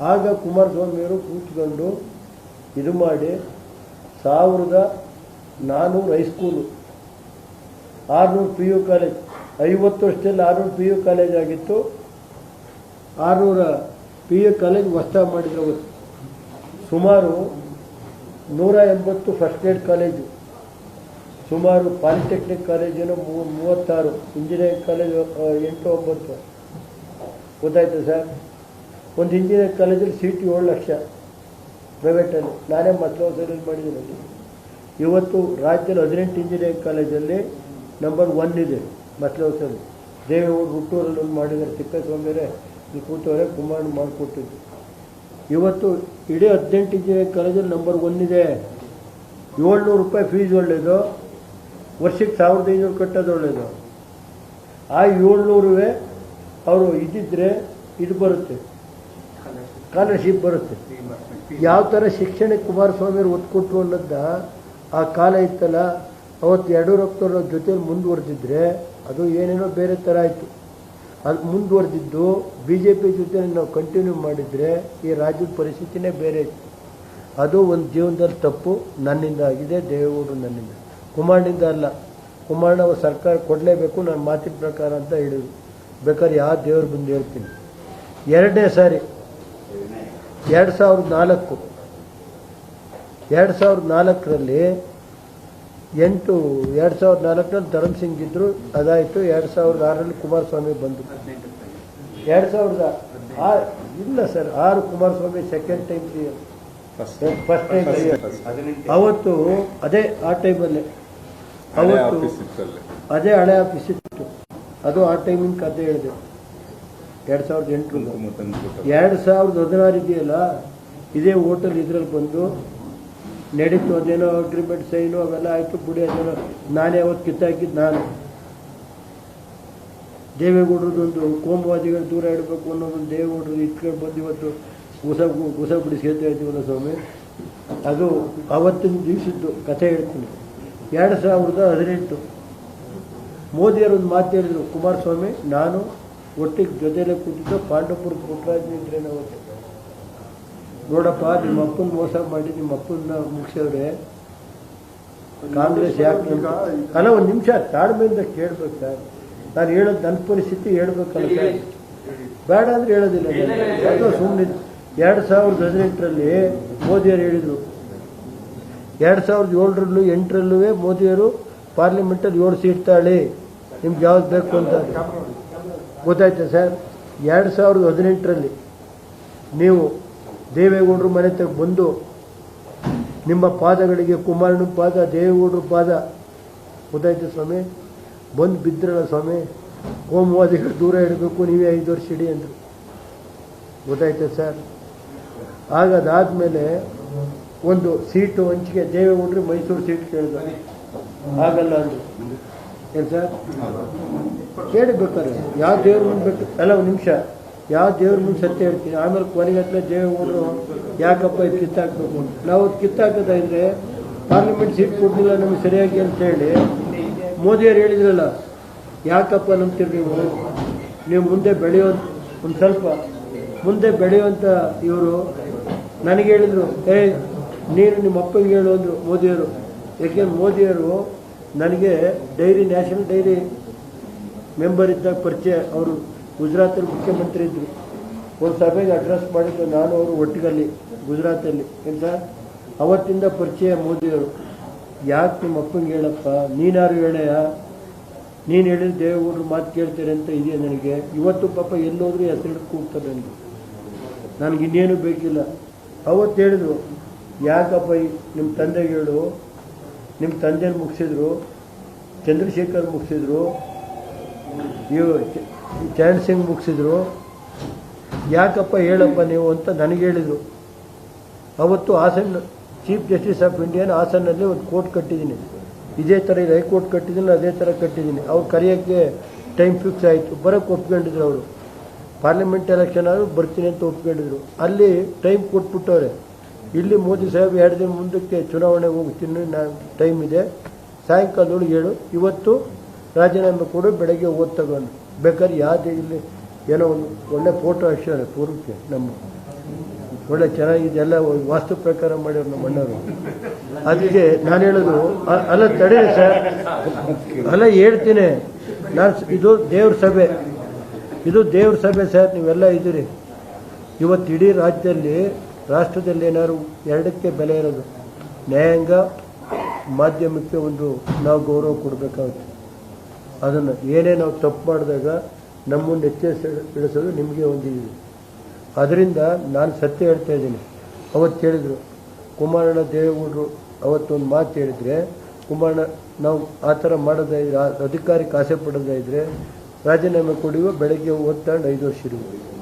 ಆಗ ಕುಮಾರಸ್ವಾಮಿಯವರು ಕೂತ್ಕೊಂಡು ಇದು ಮಾಡಿ ಸಾವಿರದ ನಾನ್ನೂರು ಹೈಸ್ಕೂಲು ಆರುನೂರು ಪಿ ಯು ಕಾಲೇಜ್ ಐವತ್ತು ವರ್ಷದಲ್ಲಿ ಆರುನೂರು ಪಿ ಯು ಕಾಲೇಜ್ ಆಗಿತ್ತು. ಆರುನೂರ ಪಿ ಯು ಕಾಲೇಜ್ ಹೊಸ ಮಾಡಿದ್ರು ಅವತ್ತು. ಸುಮಾರು ನೂರ ಎಂಬತ್ತು ಫಸ್ಟ್ ಏಡ್ ಕಾಲೇಜು ಸುಮಾರು ಪಾಲಿಟೆಕ್ನಿಕ್ ಕಾಲೇಜಿನ ಮೂವತ್ತಾರು ಇಂಜಿನಿಯರಿಂಗ್ ಕಾಲೇಜು ಎಂಟು, ಒಂಬತ್ತು. ಗೊತ್ತಾಯ್ತು ಸರ್? ಒಂದು ಇಂಜಿನಿಯರಿಂಗ್ ಕಾಲೇಜಲ್ಲಿ ಸೀಟ್ ಏಳು ಲಕ್ಷ ಪ್ರೈವೇಟಲ್ಲಿ. ನಾನೇ ಮತ್ತೊಂದು ಮಾಡಿದ್ದೀನಿ. ಇವತ್ತು ರಾಜ್ಯದಲ್ಲಿ ಹದಿನೆಂಟು ಇಂಜಿನಿಯರಿಂಗ್ ಕಾಲೇಜಲ್ಲಿ ನಂಬರ್ ಒನ್ ಇದೆ ಮತ್ಲೋಸಲ್ಲಿ ದೇವೇಗೌಡ ಹುಟ್ಟೂರಲ್ಲಿ ಒಂದು ಮಾಡಿದ್ದಾರೆ. ತಿಪ್ಪೇಸ್ವಾಮಿಯರೇ ಇಲ್ಲಿ ಕೂತವರೇ ಕುಮಾರ್ ಮಾಡಿಕೊಟ್ಟಿದ್ದು. ಇವತ್ತು ಇಡೀ ಹದಿನೆಂಟು ಇಂಜಿನಿಯರಿಂಗ್ ಕಾಲೇಜಲ್ಲಿ ನಂಬರ್ ಒನ್ ಇದೆ. ಏಳ್ನೂರು ರೂಪಾಯಿ ಫೀಸ್ ಒಳ್ಳೆಯದು ವರ್ಷಕ್ಕೆ ಸಾವಿರದ ಐನೂರು ಕಟ್ಟೋದು ಒಳ್ಳೆಯದು ಆ ಏಳ್ನೂರುವೆ ಅವರು ಇದ್ದಿದ್ರೆ ಇದು ಬರುತ್ತೆ. ಸ್ಕಾಲರ್ಶಿಪ್ ಬರುತ್ತೆ. ಯಾವ ಥರ ಶಿಕ್ಷಣಕ್ಕೆ ಕುಮಾರಸ್ವಾಮಿಯವರು ಒತ್ತು ಕೊಟ್ಟರು ಅನ್ನೋದ ಆ ಕಾಲ ಇತ್ತಲ್ಲ, ಅವತ್ತು ಯಡಿಯೂರಪ್ಪನವ್ರ ಜೊತೆಲಿ ಮುಂದುವರೆದಿದ್ರೆ ಅದು ಏನೇನೋ ಬೇರೆ ಥರ ಆಯಿತು. ಅದು ಮುಂದುವರೆದಿದ್ದು ಬಿ ಜೆ ಪಿ ಜೊತೆ ನಾವು ಕಂಟಿನ್ಯೂ ಮಾಡಿದರೆ ಈ ರಾಜ್ಯದ ಪರಿಸ್ಥಿತಿನೇ ಬೇರೆ ಇತ್ತು. ಅದು ಒಂದು ಜೀವನದಲ್ಲಿ ತಪ್ಪು, ನನ್ನಿಂದ ಆಗಿದೆ, ದೇವೇಗೌಡರು ನನ್ನಿಂದ. ಕುಮಾರನಿಂದ ಅಲ್ಲ ಅವ್ರು ಸರ್ಕಾರ ಕೊಡಲೇಬೇಕು ನನ್ನ ಮಾತಿನ ಪ್ರಕಾರ ಅಂತ ಹೇಳಿದ್ರು. ಬೇಕಾದ್ರೆ ಯಾವ ದೇವ್ರ ಬಂದು ಹೇಳ್ತೀನಿ. ಎರಡನೇ ಸಾರಿ ಎರಡು ಸಾವಿರದ ನಾಲ್ಕು. ಎರಡು ಸಾವಿರದ ನಾಲ್ಕರಲ್ಲಿ ಎಂಟು ಎರಡು ಸಾವಿರದ ನಾಲ್ಕರಲ್ಲಿ ಧರಮ್ ಸಿಂಗ್ ಇದ್ದರು ಅದಾಯಿತು. ಎರಡು ಸಾವಿರದ ಆರರಲ್ಲಿ ಕುಮಾರಸ್ವಾಮಿ ಬಂದರು. ಎರಡು ಸಾವಿರದ ಆರು ಇಲ್ಲ ಸರ್ ಆರು Kumaraswamy second time first time ಅವತ್ತು ಅದೇ ಆ ಟೈಮಲ್ಲೇ ಅವತ್ತು ಅದೇ ಹಳೆ ಆಫೀಸ್ ಇತ್ತು. ಅದು ಆ ಟೈಮಿನ ಕತೆ ಹೇಳಿದೆ. ಎರಡು ಸಾವಿರದ ಎಂಟು ಎರಡು ಸಾವಿರದ ಹದಿನಾರು ಇದೆಯಲ್ಲ? ಇದೇ ಹೋಟೆಲ್ ಇದ್ರಲ್ಲಿ ಬಂದು ನಡೀತು ಅದೇನೋ ಅಗ್ರಿಮೆಂಟ್ ಸೈನು ಅವೆಲ್ಲ ಆಯಿತು ಬಿಡಿ ಅದೇನೋ ನಾನೇ ಅವತ್ತು ಕಿತ್ತಾಕಿದ್ದು ನಾನು. ದೇವೇಗೌಡರದೊಂದು ಕೋಮುವಾದಿಗಳು ದೂರ ಇಡಬೇಕು ಅನ್ನೋದೊಂದು ದೇವೇಗೌಡರು ಇಟ್ಕೊಂಡು ಬಂದು ಇವತ್ತು ಗುಸ ಗುಸ ಬಿಡಿಸ್ಕೊಳ್ತಾ ಇದ್ದೀವಲ್ಲ ಸ್ವಾಮಿ? ಅದು ಅವತ್ತಿನ ದಿವಸದ್ದು ಕಥೆ ಹೇಳ್ತೀನಿ. ಎರಡು ಸಾವಿರದ ಹದಿನೆಂಟು. ಮೋದಿಯರೊಂದು ಮಾತು ಹೇಳಿದರು ಕುಮಾರಸ್ವಾಮಿ ನಾನು ಒಟ್ಟಿಗೆ ಜೊತೆಲೇ ಕೂತಿದ್ದು ಪಾಂಡವಪುರದ ಪುಟ್ರಾಜ್ ನಿಂತ್ರೇನೆ ಅವತ್ತು ನೋಡಪ್ಪ ನಿಮ್ಮ ಅಪ್ಪನ ಮೋಸ ಮಾಡಿ ನಿಮ್ಮ ಅಪ್ಪನ ಮುಗಿಸವ್ರೆ. ಕಾಂಗ್ರೆಸ್ ಯಾಕೆ ಅಲ್ಲ ಒಂದು ನಿಮಿಷ ತಾಳ್ಮೆಯಿಂದ ಕೇಳ್ಬೇಕು ಸರ್. ನಾನು ಹೇಳೋದು ನನ್ನ ಪರಿಸ್ಥಿತಿ ಹೇಳ್ಬೇಕಲ್ಲ ಸರ್. ಬೇಡ ಅಂದ್ರೆ ಹೇಳೋದಿಲ್ಲ ಯಾಕೋ ಸುಮ್ಮನೆ ಎರಡು ಸಾವಿರದ ಹದಿನೆಂಟರಲ್ಲಿ ಮೋದಿಯವರು ಹೇಳಿದರು. ಎರಡು ಸಾವಿರದ ಏಳರಲ್ಲೂ ಎಂಟರಲ್ಲೂ ಮೋದಿಯವರು ಪಾರ್ಲಿಮೆಂಟಲ್ಲಿ ಏಳು ಸೀಟ್ ತಾಳಿ. ನಿಮ್ಗೆ ಯಾವ್ದು ಬೇಕು ಅಂತ. ಗೊತ್ತಾಯ್ತಾ ಸರ್? ಎರಡು ಸಾವಿರದ ಹದಿನೆಂಟರಲ್ಲಿ ನೀವು ದೇವೇಗೌಡರು ಮನೆ ತೆಗೆ ಬಂದು ನಿಮ್ಮ ಪಾದಗಳಿಗೆ ಕುಮಾರನ ಪಾದ, ದೇವೇಗೌಡರ ಪಾದ, ಗೊತ್ತಾಯ್ತು ಸ್ವಾಮಿ? ಬಂದು ಬಿದ್ರಲ್ಲ ಸ್ವಾಮಿ, ಕೋಮುವಾದಿಗಳು ದೂರ ಇಡಬೇಕು ನೀವೇ ಐದು ವರ್ಷ ಇಡಿ ಅಂದರು. ಗೊತ್ತಾಯ್ತು ಸರ್? ಆಗ ಅದಾದಮೇಲೆ ಒಂದು ಸೀಟು ಹಂಚಿಕೆ, ದೇವೇಗೌಡರು ಮೈಸೂರು ಸೀಟ್ ಕೇಳಿದ್ರು. ಆಗಲ್ಲ ಅಂದರು. ಏನು ಸರ್? ಕೇಳಿ ಬೇಕಾದ್ರೆ ಯಾವ ದೇವ್ರ ಮುಂದೆ ಬಿಟ್ಟು, ಅಲ್ಲ, ಒಂದು ನಿಮಿಷ. ಯಾವ ದೇವ್ರ ಮುಂದೆ ಸತ್ಯ ಹೇಳ್ತೀನಿ? ಆಮೇಲೆ ಕೊನೆಗೆ ಹತ್ರ ದೇವೇಗೌಡರು ಯಾಕಪ್ಪ ಇದು ಕಿತ್ತಾಕ್ಬೇಕು ಅಂತ. ನಾವು ಅದು ಕಿತ್ತಾಕೋದಾದ್ರೆ ಪಾರ್ಲಿಮೆಂಟ್ ಸೀಟ್ ಕೊಡಲಿಲ್ಲ ನಮಗೆ ಸರಿಯಾಗಿ ಅಂತ ಹೇಳಿ ಮೋದಿಯವರು ಹೇಳಿದ್ರಲ್ಲ, ಯಾಕಪ್ಪ ನಂಬ್ತೀರಿ ನೀವು? ನೀವು ಮುಂದೆ ಬೆಳೆಯೋ ಒಂದು ಸ್ವಲ್ಪ ಮುಂದೆ ಬೆಳೆಯುವಂಥ ಇವರು ನನಗೆ ಹೇಳಿದರು ಏ ನೀನು ನಿಮ್ಮ ಅಪ್ಪಗೆ ಹೇಳು ಅಂದರು ಮೋದಿಯವರು. ಯಾಕೆಂದ್ರೆ ಮೋದಿಯವರು ನನಗೆ ಡೈರಿ, ನ್ಯಾಷನಲ್ ಡೈರಿ ಮೆಂಬರ್ ಇದ್ದಾಗ ಪರಿಚಯ, ಅವರು ಗುಜರಾತಲ್ಲಿ ಮುಖ್ಯಮಂತ್ರಿ ಇದ್ದರು ಒಂದು ಸಭೆಗೆ ಅಡ್ರೆಸ್ ಮಾಡಿದ್ದು ನಾನು, ಅವರು ಒಟ್ಟಿಗಲ್ಲಿ ಗುಜರಾತಲ್ಲಿ. ಎಂತ? ಅವತ್ತಿಂದ ಪರಿಚಯ ಮೋದಿಯವರು. ಯಾಕೆ ನಿಮ್ಮ ಅಪ್ಪಂಗೆ ಹೇಳಪ್ಪ? ನೀನಾರು ಹೇಳೆಯ ನೀನು ಹೇಳಿದ ದೇವರು ಮಾತು ಕೇಳ್ತಾರೆ ಅಂತ ಇದೆಯಾ ನನಗೆ? ಇವತ್ತು ಪಾಪ ಎಲ್ಲೋದ್ರೂ ಹೆಸರು ಕೂಗ್ತಾರೆ ನನಗೆ ನನಗಿನ್ನೇನು ಬೇಕಿಲ್ಲ. ಅವತ್ತು ಹೇಳಿದ್ರು, ಯಾಕಪ್ಪ ನಿಮ್ಮ ತಂದೆಗೆ ಹೇಳು ನಿಮ್ಮ ತಂದೆನ ಮುಗಿಸಿದ್ರು, ಚಂದ್ರಶೇಖರ್ ಮುಗಿಸಿದ್ರು ಇವು ಚರಣ್ ಸಿಂಗ್ ಮುಗಿಸಿದ್ರು. ಯಾಕಪ್ಪ ಹೇಳಪ್ಪ ನೀವು ಅಂತ ನನಗೆ ಹೇಳಿದರು. ಅವತ್ತು ಹಾಸನ ಚೀಫ್ ಜಸ್ಟಿಸ್ ಆಫ್ ಇಂಡಿಯಾನ ಹಾಸನಲ್ಲಿ ಒಂದು ಕೋರ್ಟ್ ಕಟ್ಟಿದ್ದೀನಿ. ಇದೇ ಥರ ಇದು ಹೈಕೋರ್ಟ್ ಕಟ್ಟಿದ್ದೀನಿ, ಅದೇ ಥರ ಕಟ್ಟಿದ್ದೀನಿ. ಅವ್ರು ಕರೆಯೋಕ್ಕೆ ಟೈಮ್ ಫಿಕ್ಸ್ ಆಯಿತು. ಬರೋಕ್ಕೆ ಒಪ್ಕೊಂಡಿದ್ರು ಅವರು. ಪಾರ್ಲಿಮೆಂಟ್ ಎಲೆಕ್ಷನ್ ಆದರೂ ಬರ್ತೀನಿ ಅಂತ ಒಪ್ಕೊಂಡಿದ್ರು. ಅಲ್ಲಿ ಟೈಮ್ ಕೊಟ್ಬಿಟ್ಟವ್ರೆ. ಇಲ್ಲಿ ಮೋದಿ ಸಾಹೇಬ್ ಎರಡು ದಿನ ಮುಂದಕ್ಕೆ ಚುನಾವಣೆ ಹೋಗ್ತೀನಿ ನಾನು ಟೈಮ್ ಇದೆ. ಸಾಯಂಕಾಲದೊಳಗೆ ಹೇಳು ಇವತ್ತು ರಾಜೀನಾಮೆ ಕೊಡು, ಬೆಳಗ್ಗೆ ಓದ್ ತಗೊಂಡು. ಬೇಕಾದ್ರೆ ಯಾವುದೇ ಇಲ್ಲಿ ಏನೋ ಒಂದು ಒಳ್ಳೆ ಫೋಟೋ ಹಾಕ್ಸಿದ್ದಾರೆ ಪೂರ್ವಕ್ಕೆ ನಮ್ಮ ಒಳ್ಳೆ ಚೆನ್ನಾಗಿದೆಲ್ಲ ವಾಸ್ತು ಪ್ರಕಾರ ಮಾಡಿರೋ ನಮ್ಮ ಅದಕ್ಕೆ ನಾನು ಹೇಳೋದು ಅಲ್ಲ ತಡೆ ಸರ್. ಅಲ್ಲ ಹೇಳ್ತೀನಿ, ನಾನು ಇದು ದೇವ್ರ ಸಭೆ. ಇದು ದೇವ್ರ ಸಭೆ ಸರ್, ನೀವೆಲ್ಲ ಇದ್ದೀರಿ. ಇವತ್ತು ಇಡೀ ರಾಜ್ಯದಲ್ಲಿ ರಾಷ್ಟ್ರದಲ್ಲಿ ಏನಾದ್ರು ಎರಡಕ್ಕೆ ಬೆಲೆ ಇರೋದು? ನ್ಯಾಯಾಂಗ, ಮಾಧ್ಯಮಕ್ಕೆ ಒಂದು ನಾವು ಗೌರವ ಕೊಡಬೇಕಾಗುತ್ತೆ. ಅದನ್ನು ಏನೇ ನಾವು ತಪ್ಪು ಮಾಡಿದಾಗ ನಮ್ಮನ್ನು ಎಚ್ಚರಿಸ ಇಳಿಸೋದು ನಿಮಗೆ ಒಂದು ಇದೆ. ಅದರಿಂದ ನಾನು ಸತ್ಯ ಹೇಳ್ತಾ ಇದ್ದೀನಿ. ಅವತ್ತು ಹೇಳಿದರು, ಕುಮಾರಣ್ಣ ದೇವೇಗೌಡರು ಅವತ್ತೊಂದು ಮಾತು ಹೇಳಿದರೆ, ಕುಮಾರಣ್ಣ, ನಾವು ಆ ಥರ ಮಾಡೋದೇ ಇದ್ರೆ, ಅಧಿಕಾರಕ್ಕೆ ಆಸೆ ಇದ್ದರೆ ರಾಜೀನಾಮೆ ಕೊಡಿಯುವ ಬೆಳಗ್ಗೆ ಓದ್ತಾಂಡು ಐದು ವರ್ಷ ಇರುವುದು